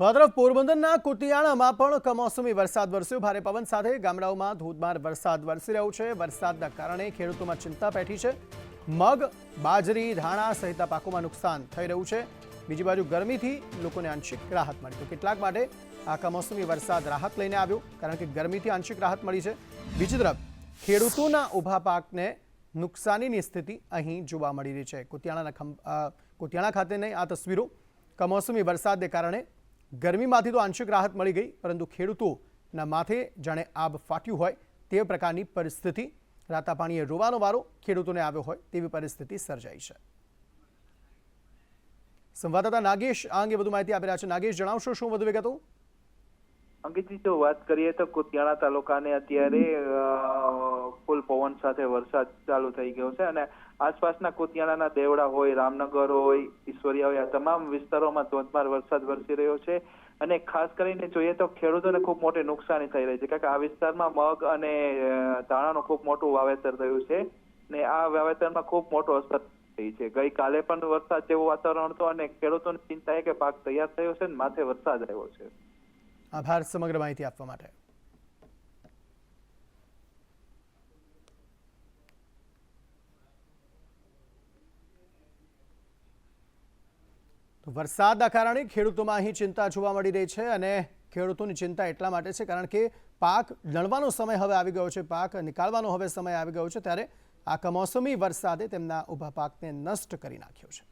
તરફ પોરબંદરના કુતિયાણામાં પણ કમોસમી વરસાદ વરસ્યો. ભારે પવન સાથે ગામડાઓમાં ધોધમાર વરસાદ વરસી રહ્યો છે. વરસાદના કારણે ખેડૂતોમાં ચિંતા પેઠી છે. મગ, બાજરી, ધાણા સહિતના પાકોમાં નુકસાન થઈ રહ્યું છે. બીજી બાજુ ગરમીથી લોકોને આંશિક રાહત મળી. તો કેટલાક માટે આ કમોસમી વરસાદ રાહત લઈને આવ્યો, કારણ કે ગરમીથી આંશિક રાહત મળી છે. બીજી તરફ, ખેડૂતોના ઊભા પાકને નુકસાનીની સ્થિતિ અહીં જોવા મળી રહી છે. કુતિયાણાના કુતિયાણા ખાતેની આ તસવીરો કમોસમી વરસાદને કારણે ગરમીમાંથી તો આંશિક રાહત મળી ગઈ, પરંતુ ખેડૂતોના માથે જાણે આબ ફાટ્યું હોય તે પ્રકારની પરિસ્થિતિ રાતા પાણીએ રોવાનો વારો ખેડૂતોને આવ્યો હોય તેવી પરિસ્થિતિ સર્જાઈ છે. સંવાદદાતા નાગેશ આ અંગે વધુ માહિતી આપી રહ્યા છે. નાગેશ, જણાવશો શું વધુ વિગતો? અંકિતજી, જો વાત કરીએ તો કુતિયાણા તાલુકાને અત્યારે ફૂલ પવન સાથે વરસાદ ચાલુ થઈ ગયો છે અને આસપાસના કુતિયાણાના દેવડા હોય, રામનગર હોય, ઈશ્વરિયા હોય, આ તમામ વિસ્તારોમાં ધોધમાર વરસાદ વરસી રહ્યો છે અને ખાસ કરીને જોઈએ તો ખેડૂતોને ખૂબ મોટી નુકસાની થઈ રહી છે કારણ કે આ વિસ્તારમાં મગ અને ધાણાનું ખૂબ મોટું વાવેતર થયું છે ને આ વાવેતરમાં ખૂબ મોટો અસર થઈ છે. ગઈકાલે પણ વરસાદ જેવું વાતાવરણ હતું અને ખેડૂતોની ચિંતા એ કે પાક તૈયાર થયો છે ને માથે વરસાદ આવ્યો છે. આભાર સમગ્ર માહિતી આપવા માટે. વરસાદના કારણે ખેડૂતોમાં અહીં ચિંતા જોવા મળી રહી છે અને ખેડૂતોની ચિંતા એટલા માટે છે કારણ કે પાક લણવાનો સમય હવે આવી ગયો છે, પાક નીકાળવાનો હવે સમય આવી ગયો છે, ત્યારે આ કમોસમી વરસાદે તેમના ઊભા પાકને નષ્ટ કરી નાખ્યો છે.